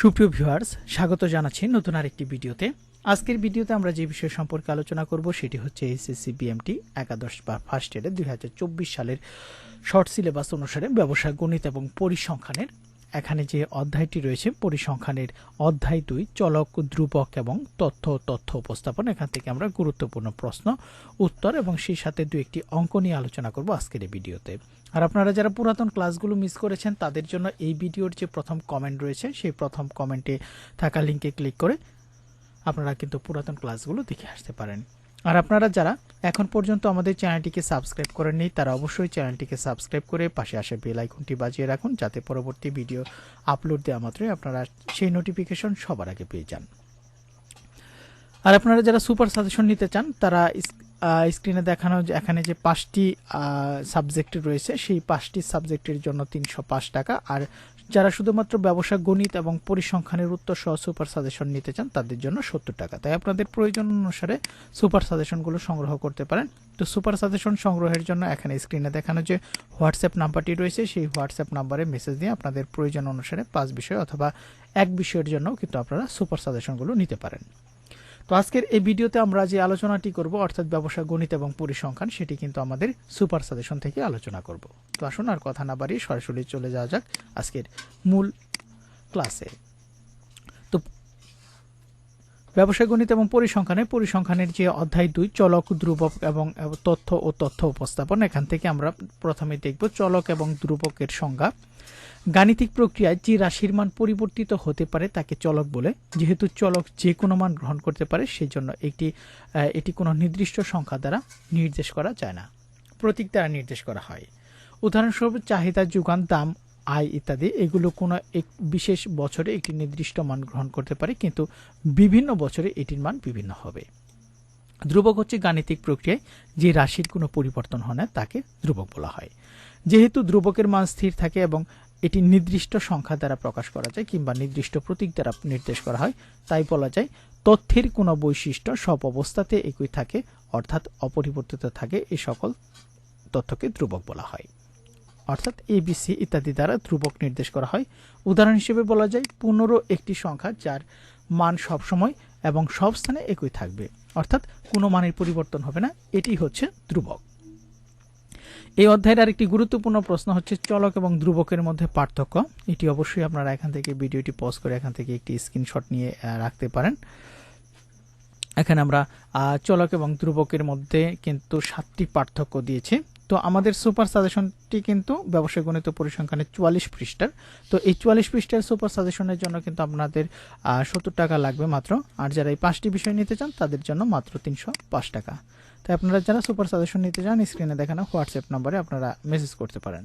সুপ্রিয় ভিউয়ার্স, স্বাগত জানাচ্ছি নতুন আরেকটি ভিডিওতে। আজকের ভিডিওতে আমরা যে বিষয় সম্পর্কে আলোচনা করব সেটি হচ্ছে এসএসসি বিএমটি একাদশ বা ফার্স্ট ইয়ারে দুই হাজার চব্বিশ সালের শর্ট সিলেবাস অনুসারে ব্যবসা গণিত এবং পরিসংখ্যানের এখানে যে অধ্যায়টি রয়েছে, পরিসংখ্যানের অধ্যায় দুই, চলক, ধ্রুবক এবং তথ্য তথ্য উপস্থাপন, এখান থেকে আমরা গুরুত্বপূর্ণ প্রশ্ন, উত্তর এবং সেই সাথে দু একটি অঙ্ক নিয়ে আলোচনা করব আজকের এই ভিডিওতে। আর আপনারা যারা পুরাতন ক্লাসগুলো মিস করেছেন, তাদের জন্য এই ভিডিওর যে প্রথম কমেন্ট রয়েছে, সেই প্রথম কমেন্টে থাকা লিঙ্কে ক্লিক করে আপনারা কিন্তু পুরাতন ক্লাসগুলো দেখে আসতে পারেন। আর আপনারা যারা এখন পর্যন্ত আমাদের চ্যানেলটিকে সাবস্ক্রাইব করেননি, তারা অবশ্যই চ্যানেলটিকে সাবস্ক্রাইব করে পাশে আসে বেল আইকনটি বাজিয়ে রাখুন, যাতে পরবর্তী ভিডিও আপলোড দেওয়া মাত্রই আপনারা সেই নোটিফিকেশন সবার আগে পেয়ে যান। আর আপনারা যারা সুপার সাজেশন নিতে চান, তারা স্ক্রিনে দেখানো এখানে যে পাঁচটি সাবজেক্ট রয়েছে, সেই পাঁচটি সাবজেক্টের জন্য তিনশো পাঁচ টাকা। আর যারা শুধুমাত্র ব্যবসা, গণিত এবং পরিসংখ্যানের উত্তর সহ সুপার সাজেশন নিতে চান, তাদের জন্য সত্তর টাকা। তাই আপনাদের প্রয়োজন অনুসারে সুপার সাজেশনগুলো সংগ্রহ করতে পারেন। তো সুপার সাজেশন সংগ্রহের জন্য এখানে স্ক্রিনে দেখানো যে হোয়াটসঅ্যাপ নাম্বারটি রয়েছে, সেই হোয়াটসঅ্যাপ নাম্বারে মেসেজ দিয়ে আপনাদের প্রয়োজন অনুসারে পাঁচ বিষয় অথবা এক বিষয়ের জন্য কিন্তু আপনারা সুপার সাজেশনগুলো নিতে পারেন। তো আজকের এই ভিডিওতে আমরা যে আলোচনাটি করব, অর্থাৎ ব্যবসা, গণিত এবং পরিসংখ্যান, সেটি কিন্তু আমাদের সুপার সাজেশন থেকে আলোচনা করব। তো আসুন আর কথা না বাড়িয়ে সরাসরি চলে যাওয়া যাক আজকের মূল ক্লাসে। ব্যবসা গণিত এবং পরিসংখ্যানে, পরিসংখ্যানের যে অধ্যায় দুই, চলক, ধ্রুবক এবং তথ্য ও তথ্য উপস্থাপন, এখান থেকে আমরা প্রথমে দেখব চলক এবং ধ্রুবকের সংজ্ঞা। গাণিতিক প্রক্রিয়ায় যে রাশির মান পরিবর্তিত হতে পারে তাকে চলক বলে। যেহেতু চলক যে কোনো মান গ্রহণ করতে পারে সেই জন্য একটি এটি কোনো নির্দিষ্ট সংখ্যা দ্বারা নির্দেশ করা যায় না। প্রতীক দ্বারা নির্দেশ করা হয়। উদাহরণস্বরূপ চাহিদা, যোগান, দাম আয় ইত্যাদি, এগুলো কোনো এক বিশেষ বছরে একটি নির্দিষ্ট মান গ্রহণ করতে পারে, কিন্তু বিভিন্ন বছরে এটির মান বিভিন্ন হবে। ধ্রুবক হচ্ছে গাণিতিক প্রক্রিয়ায় যে রাশির কোনো পরিবর্তন হয় না, তাকে ধ্রুবক বলা হয়। যেহেতু ধ্রুবকের মান স্থির থাকে এবং এটি নির্দিষ্ট সংখ্যা দ্বারা প্রকাশ করা যায় কিংবা নির্দিষ্ট প্রতীক দ্বারা নির্দেশ করা হয়, তাই বলা যায় তথ্যের কোনো বৈশিষ্ট্য সব অবস্থাতে একই থাকে, অর্থাৎ অপরিবর্তিত থাকে এই সকল তথ্যকে ধ্রুবক বলা হয়। অর্থাৎ এবিসি ইত্যাদি দ্বারা ধ্রুবক নির্দেশ করা হয়। উদাহরণ হিসেবে বলা যায়, পনেরো একটি সংখ্যা যার মান সবসময় এবং সব স্থানে একই থাকবে। অর্থাৎ কোনো মানের পরিবর্তন হবে না, এটি হচ্ছে ধ্রুবক। এই অধ্যায়ের আরেকটি গুরুত্বপূর্ণ প্রশ্ন হচ্ছে চলক এবং ধ্রুবকের মধ্যে পার্থক্য। এটি অবশ্যই আপনারা এখান থেকে ভিডিওটি পজ করে এখান থেকে একটি স্ক্রিনশট নিয়ে রাখতে পারেন। এখানে আমরা চলক এবং ধ্রুবকের মধ্যে কিন্তু সাতটি পার্থক্য দিয়েছে। তো আমাদের সুপার সাজেশনটি কিন্তু ব্যবসায় গণিত পরিসংখ্যানের চুয়াল্লিশ পৃষ্ঠার। তো এই চুয়াল্লিশ পৃষ্ঠার সুপার সাজেশনের জন্য কিন্তু আপনাদের সত্তর টাকা লাগবে মাত্র। আর যারা এই পাঁচটি বিষয় নিতে চান, তাদের জন্য মাত্র তিনশো পাঁচ টাকা। তাই আপনারা যারা সুপার সাজেশন নিতে চান, স্ক্রিনে দেখানো হোয়াটসঅ্যাপ নম্বরে আপনারা মেসেজ করতে পারেন।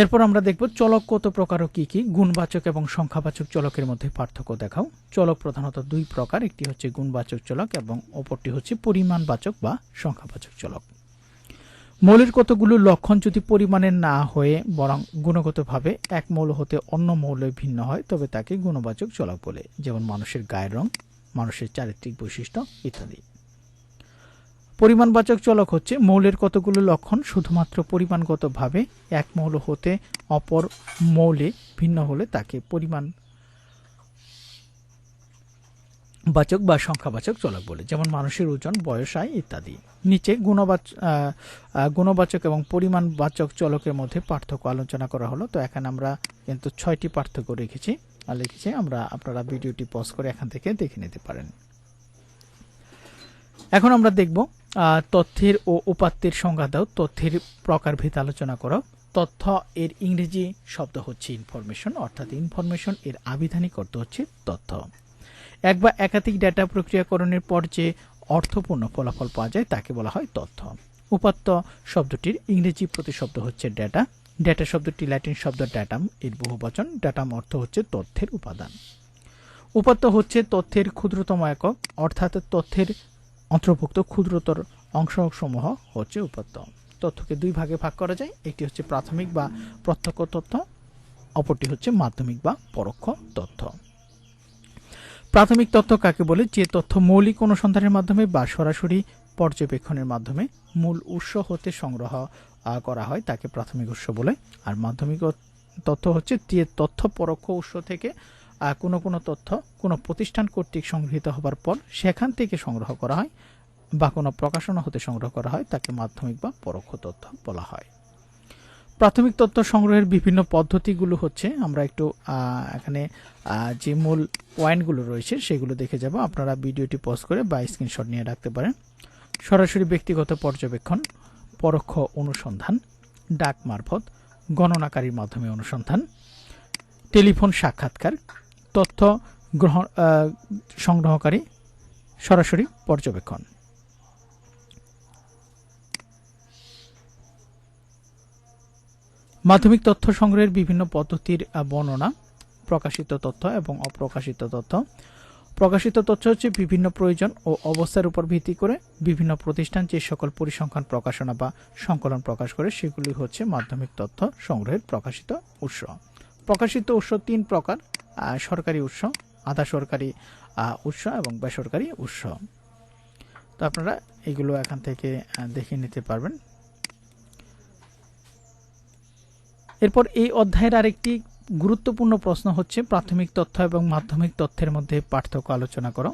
এরপর আমরা দেখব চলক কত প্রকার ও কি কি। গুণবাচক এবং সংখ্যাবাচক চলকের মধ্যে পার্থক্য দেখাও। চলক প্রধানত দুই প্রকার, একটি হচ্ছে গুণবাচক চলক এবং অপরটি হচ্ছে পরিমাণবাচক বা সংখ্যাবাচক চলক। মৌলের কতগুলো লক্ষণ যদি পরিমাণের না হয়ে বরং গুণগতভাবে এক মৌল হতে অন্য মৌলে ভিন্ন হয়, তবে তাকে গুণবাচক চলক বলে, যেমন মানুষের গায়ের রং, মানুষের চারিত্রিক বৈশিষ্ট্য ইত্যাদি। পরিমাণবাচক চলক হচ্ছে মৌলের কতগুলো লক্ষণ শুধুমাত্র পরিমাণগতভাবে এক মৌল হতে অপর মৌলে ভিন্ন হলে তাকে পরিমাণ বাচক বা সংখ্যাবাচক চলক বলে, যেমন মানুষের ওজন, বয়স, আয় ইত্যাদি। নিচে গুণবাচক গুণবাচক এবং পরিমাণবাচক চলকের মধ্যে পার্থক্য আলোচনা করা হলো। তো এখানে আমরা কিন্তু ছয়টি পার্থক্য রেখেছি। আর লিখেছি, আমরা আপনারা ভিডিওটি পজ করে এখান থেকে দেখে নিতে পারেন। এখন আমরা দেখব তথ্যের ও উপাত্তের সংজ্ঞা দাও। তথ্যের প্রকারভেদ আলোচনা করো। তথ্য এর ইংরেজি শব্দ হচ্ছে ইনফরমেশন অর্থাৎ ইনফরমেশন এর আবিধানিক অর্থ হচ্ছে তথ্য। এক বা একাধিক ডেটা প্রক্রিয়াকরণের পর যে অর্থপূর্ণ ফলাফল পাওয়া যায়, তাকে বলা হয় তথ্য। উপাত্ত শব্দটির ইংরেজি প্রতিশব্দ হচ্ছে ডেটা ডেটা শব্দটি ল্যাটিন শব্দ ড্যাটাম এর বহুবচন ড্যাটাম অর্থ হচ্ছে তথ্যের উপাদান। উপাত্ত হচ্ছে তথ্যের ক্ষুদ্রতম একক, অর্থাৎ তথ্যের অন্তর্ভুক্ত ক্ষুদ্রতর অংশসমূহ হচ্ছে উপাত্ত। তথ্যকে দুই ভাগে ভাগ করা যায়। একটি হচ্ছে প্রাথমিক বা প্রত্যক্ষ তথ্য, অপরটি হচ্ছে মাধ্যমিক বা পরোক্ষ তথ্য। প্রাথমিক তথ্য কাকে বলে? যে তথ্য মৌলিক অনুসন্ধানের মাধ্যমে বা সরাসরি পর্যবেক্ষণের মাধ্যমে মূল উৎস হতে সংগ্রহ করা হয়, তাকে প্রাথমিক উৎস বলে। আর মাধ্যমিক তথ্য হচ্ছে যে তথ্য পরোক্ষ উৎস থেকে কোনো কোনো তথ্য কোনো প্রতিষ্ঠান কর্তৃক সংগৃহীত হবার পর সেখান থেকে সংগ্রহ করা হয় বা কোনো প্রকাশনা হতে সংগ্রহ করা হয়, তাকে মাধ্যমিক বা পরোক্ষ তথ্য বলা হয়। প্রাথমিক তথ্য সংগ্রহের বিভিন্ন পদ্ধতিগুলো হচ্ছে, আমরা একটু এখানে যে মূল পয়েন্টগুলো রয়েছে সেগুলো দেখে যাব। আপনারা ভিডিওটি পজ করে বা স্ক্রিনশট নিয়ে রাখতে পারেন। সরাসরি ব্যক্তিগত পর্যবেক্ষণ, পরোক্ষ অনুসন্ধান, ডাক মারফত, গণনাকারীর মাধ্যমে অনুসন্ধান, টেলিফোন সাক্ষাৎকার, তথ্য গ্রহণ সংগ্রহকারী, সরাসরি পর্যবেক্ষণ। মাধ্যমিক তথ্য সংগ্রহের বিভিন্ন পদ্ধতির বর্ণনা, প্রকাশিত তথ্য এবং অপ্রকাশিত তথ্য। প্রকাশিত তথ্য হচ্ছে বিভিন্ন প্রয়োজন ও অবস্থার উপর ভিত্তি করে বিভিন্ন প্রতিষ্ঠান যে সকল পরিসংখ্যান প্রকাশনা বা সংকলন প্রকাশ করে, সেগুলি হচ্ছে মাধ্যমিক তথ্য সংগ্রহের প্রকাশিত উৎস। প্রকাশিত উৎস তিন প্রকার সরকারি উৎস, আধা সরকারি উৎস এবং বেসরকারি উৎস। তো আপনারা এগুলো এখান থেকে দেখে নিতে পারবেন। এরপর এই অধ্যায়ের আরেকটি গুরুত্বপূর্ণ প্রশ্ন হচ্ছে, প্রাথমিক তথ্য এবং মাধ্যমিক তথ্যের মধ্যে পার্থক্য আলোচনা করো।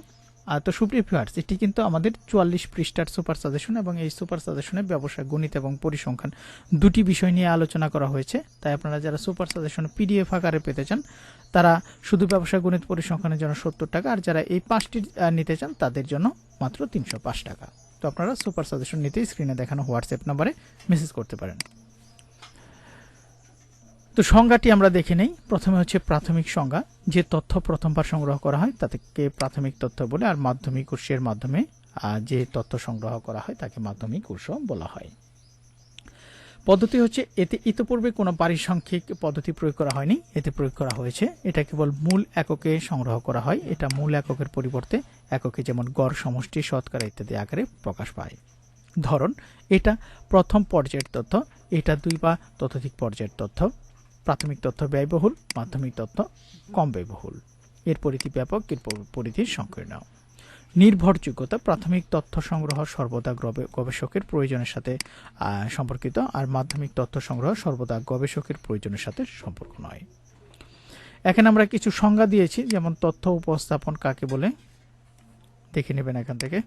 আর তো সুপ্রিয় ভিউয়ার্স এটি কিন্তু আমাদের চুয়াল্লিশ পৃষ্ঠার সুপার সাজেশন এবং এই সুপার সাজেশনে ব্যবসা, গণিত এবং পরিসংখ্যান দুটি বিষয় নিয়ে আলোচনা করা হয়েছে। তাই আপনারা যারা সুপার সাজেশন পিডিএফ আকারে পেতে চান, তারা শুধু ব্যবসা, গণিত, পরিসংখ্যানের জন্য সত্তর টাকা আর যারা এই পাঁচটি নিতে চান, তাদের জন্য মাত্র তিনশো পাঁচ টাকা। তো আপনারা সুপার সাজেশন নিতে স্ক্রিনে দেখানো হোয়াটসঅ্যাপ নম্বরে মেসেজ করতে পারেন। তো সংজ্ঞাটি আমরা দেখে নেই। প্রথমে হচ্ছে প্রাথমিক সংজ্ঞা, যে তথ্য প্রথমবার সংগ্রহ করা হয় তাকে প্রাথমিক তথ্য বলে, আর মাধ্যমিক উৎসের মাধ্যমে যে তথ্য সংগ্রহ করা হয় তাকে মাধ্যমিক উৎস বলা হয়। পদ্ধতি হচ্ছে, এতে ইতোপূর্বে কোনো পারিসংখ্যিক পদ্ধতি প্রয়োগ করা হয়নি। এতে প্রয়োগ করা হয়েছে, এটা কেবল মূল এককে সংগ্রহ করা হয়। এটা মূল এককের পরিবর্তে এককে যেমন গড়, সমষ্টি, শতকরা ইত্যাদি আকারে প্রকাশ পায়। ধরন, এটা প্রথম পর্যায়ের তথ্য, এটা দুই বা ততোধিক পর্যায়ের তথ্য প্রাথমিক তথ্য ব্যয়বহুল, মাধ্যমিক তথ্য কম ব্যয়বহুল। এর পরিধি ব্যাপক, এর পরিধি সংকীর্ণ। নির্ভরযোগ্যতা, প্রাথমিক তথ্য সংগ্রহ সর্বদা গবেষকের প্রয়োজনের সাথে সম্পর্কিত, আর মাধ্যমিক তথ্য সংগ্রহ সর্বদা গবেষকের প্রয়োজনের সাথে সম্পর্ক নয়। এখানে আমরা কিছু সংজ্ঞা দিয়েছি, যেমন তথ্য উপস্থাপন কাকে বলে? দেখে নেবেন এখান থেকে।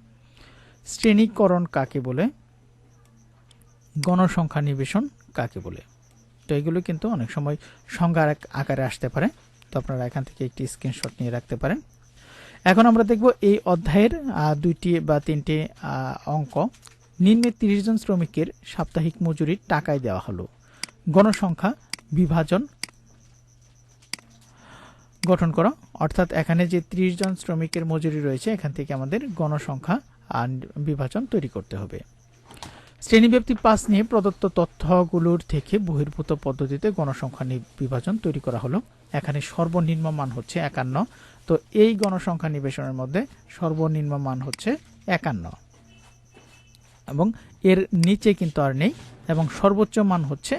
শ্রেণীকরণ কাকে বলে? গণসংখ্যা নিবেশন কাকে বলে? তো এগুলো কিন্তু অনেক সময় সংজ্ঞার আকারে আসতে পারে। তো আপনারা এখান থেকে একটি স্ক্রিনশট নিয়ে রাখতে পারেন। এখন আমরা দেখব এই অধ্যায়ের দুইটি বা তিনটি অঙ্ক। নিম্নে তিরিশ জন শ্রমিকের সাপ্তাহিক মজুরির টাকায় দেওয়া হলো। গণসংখ্যা বিভাজন গঠন করা। অর্থাৎ এখানে যে ত্রিশ জন শ্রমিকের মজুরি রয়েছে, এখান থেকে আমাদের গণসংখ্যা বিভাজন তৈরি করতে হবে। শ্রেণীব্যাপ্তি পাস নিয়ে প্রদত্ত তথ্যগুলোর থেকে বহির্ভূত পদ্ধতিতে গণসংখ্যা বিভাজন তৈরি করা হলো। এখানে সর্বনিম্ন মান হচ্ছে একান্ন। তো এই গণসংখ্যা নিবেশনের মধ্যে সর্বনিম্ন মান হচ্ছে একান্ন। এবং এর নিচে কিন্তু আর নেই, এবং সর্বোচ্চ মান হচ্ছে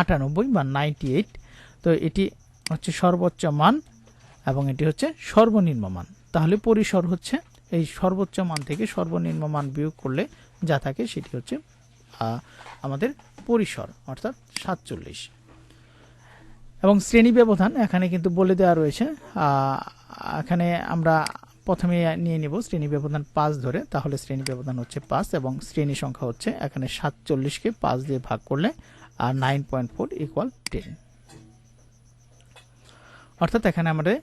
আটানব্বই বা নাইনটি এইট। তো এটি হচ্ছে সর্বোচ্চ মান, এবং এটি হচ্ছে সর্বনিম্ন মান। তাহলে পরিসর হচ্ছে, এই সর্বোচ্চ মান থেকে সর্বনিম্ন মান বিয়োগ করলে যা থাকে সেটি হচ্ছে আমাদের পরিসর, অর্থাৎ সাতচল্লিশ। এবং শ্রেণি ব্যবধান এখানে কিন্তু বলে দেওয়া রয়েছে এখানে আমরা প্রথমে নিয়ে নিব শ্রেণি ব্যবধান পাঁচ ধরে, তাহলে শ্রেণি ব্যবধান হচ্ছে পাঁচ এবং শ্রেণি সংখ্যা হচ্ছে এখানে সাতচল্লিশকে পাঁচ দিয়ে ভাগ করলে আর nine point four equal ten অর্থাৎ এখানে আমাদের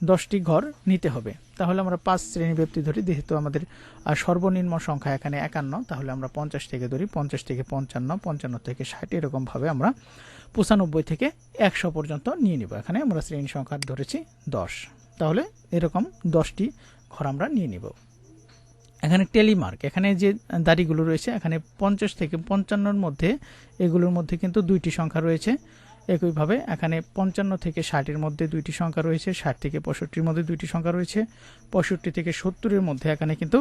দশটি ঘর নিতে হবে। তাহলে আমরা পাঁচ শ্রেণি ব্যক্তি ধরি, যেহেতু আমাদের সর্বনিম্ন সংখ্যা এখানে একান্ন, তাহলে আমরা পঞ্চাশ থেকে ধরি, পঞ্চাশ থেকে পঞ্চান্ন পঞ্চান্ন থেকে ষাট, এরকমভাবে আমরা পঁচানব্বই থেকে একশো পর্যন্ত নিয়ে নিব। এখানে আমরা শ্রেণি সংখ্যা ধরেছি দশ। তাহলে এরকম দশটি ঘর আমরা নিয়ে নিব। এখানে টেলিমার্ক, এখানে যে দাড়িগুলো রয়েছে, এখানে পঞ্চাশ থেকে পঞ্চান্নর মধ্যে এগুলোর মধ্যে কিন্তু দুইটি সংখ্যা রয়েছে। একইভাবে এখানে পঞ্চান্ন থেকে ষাটের মধ্যে দুইটি সংখ্যা রয়েছে, ষাট থেকে পঁয়ষট্টির মধ্যে দুইটি সংখ্যা রয়েছে, পঁয়ষট্টি থেকে সত্তরের মধ্যে এখানে কিন্তু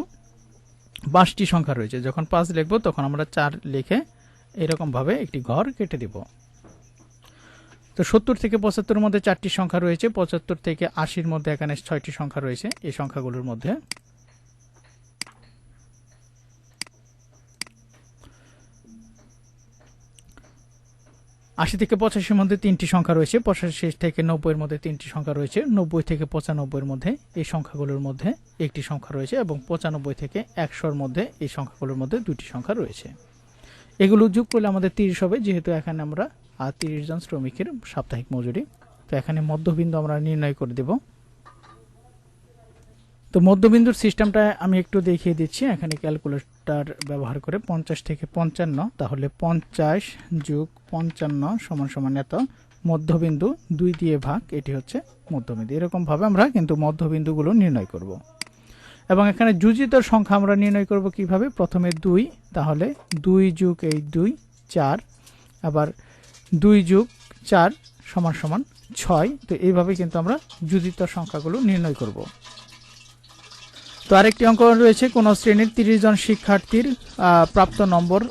পাঁচটি সংখ্যা রয়েছে। যখন পাঁচ লিখব, তখন আমরা চার লিখে এরকমভাবে একটি ঘর কেটে দিব। তো সত্তর থেকে পঁচাত্তরের মধ্যে চারটি সংখ্যা রয়েছে, পঁচাত্তর থেকে আশির মধ্যে এখানে ছয়টি সংখ্যা রয়েছে। এই সংখ্যাগুলোর মধ্যে আশি থেকে পঁচাশির মধ্যে তিনটি সংখ্যা রয়েছে, পঁচাশি থেকে নব্বইয়ের মধ্যে তিনটি সংখ্যা রয়েছে, নব্বই থেকে পঁচানব্বইয়ের মধ্যে এই সংখ্যাগুলোর মধ্যে একটি সংখ্যা রয়েছে এবং পঁচানব্বই থেকে একশোর মধ্যে এই সংখ্যাগুলোর মধ্যে দুটি সংখ্যা রয়েছে। এগুলো যোগ করলে আমাদের তিরিশ হবে, যেহেতু এখানে আমরা আর তিরিশ জন শ্রমিকের সাপ্তাহিক মজুরি। তো এখানে মধ্যবিন্দু আমরা নির্ণয় করে দেব। তো মধ্যবিন্দুর সিস্টেমটা আমি একটু দেখিয়ে দিচ্ছি, এখানে ক্যালকুলেটর ব্যবহার করে পঞ্চাশ থেকে পঞ্চান্ন, তাহলে পঞ্চাশ যোগ পঞ্চান্ন সমান সমান এত, মধ্যবিন্দু দুই দিয়ে ভাগ, এটি হচ্ছে মধ্যবিন্দু। এরকমভাবে আমরা কিন্তু মধ্যবিন্দুগুলো নির্ণয় করব। এবং এখানে যুজিত সংখ্যা আমরা নির্ণয় করব কীভাবে? প্রথমে দুই, তাহলে দুই যুগ এই দুই, চার, আবার দুই যুগ চার সমান সমান ছয়, তো এইভাবে কিন্তু আমরা যুজিত সংখ্যাগুলো নির্ণয় করব। তো আরেকটি অঙ্ক রয়েছে, কোন শ্রেণির তিরিশ জন শিক্ষার্থীর প্রাপ্ত নম্বর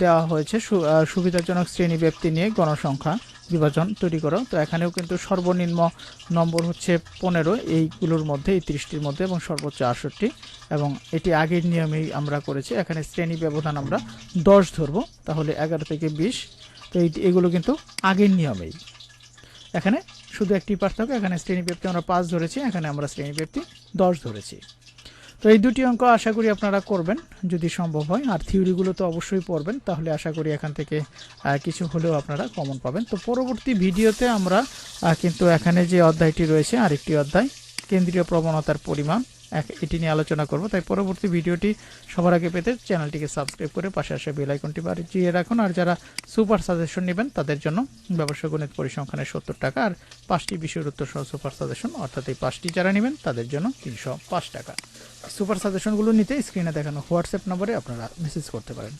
দেওয়া হয়েছে। সুবিধাজনক শ্রেণি ব্যক্তি নিয়ে গণসংখ্যা বিভাজন তৈরি করো। তো এখানেও কিন্তু সর্বনিম্ন নম্বর হচ্ছে পনেরো, এইগুলোর মধ্যে, এই তিরিশটির মধ্যে, এবং সর্বোচ্চ আটষট্টি। এবং এটি আগের নিয়মেই আমরা করেছি। এখানে শ্রেণি ব্যবধান আমরা দশ ধরবো, তাহলে এগারো থেকে বিশ। তো এই, এগুলো কিন্তু আগের নিয়মেই। এখানে শুধু একটি পার্থক্য, এখানে শ্রেণি ব্যক্তি আমরা পাঁচ ধরেছি, এখানে আমরা শ্রেণি ব্যক্তি দশ ধরেছি। তো এই দুটি অঙ্ক আশা করি আপনারা করবেন, যদি সম্ভব হয়। আর থিওরিগুলো তো অবশ্যই পড়বেন, তাহলে আশা করি এখান থেকে কিছু হলেও আপনারা কমন পাবেন। তো পরবর্তী ভিডিওতে আমরা কিন্তু এখানে যে অধ্যায়টি রয়েছে, আরেকটি অধ্যায়, কেন্দ্রীয় প্রবণতার পরিমাণ এটি নিয়ে আলোচনা করব। তাই পরবর্তী ভিডিওটি সবার আগে পেতে চ্যানেলটিকে সাবস্ক্রাইব করে পাশে আসে বেল আইকনটি বাজিয়ে রাখুন। আর যারা সুপার সাজেশন নেবেন, তাদের জন্য ব্যবসা গণিত পরিসংখ্যানের সত্তর টাকা আর পাঁচটি বিষয়ের উত্তর সহ সুপার সাজেশন, অর্থাৎ এই পাঁচটি যারা নেবেন, তাদের জন্য তিনশো পাঁচ টাকা। সুপার সাজেশনগুলো নিতে স্ক্রিনে দেখানো হোয়াটসঅ্যাপ নম্বরে আপনারা মেসেজ করতে পারেন।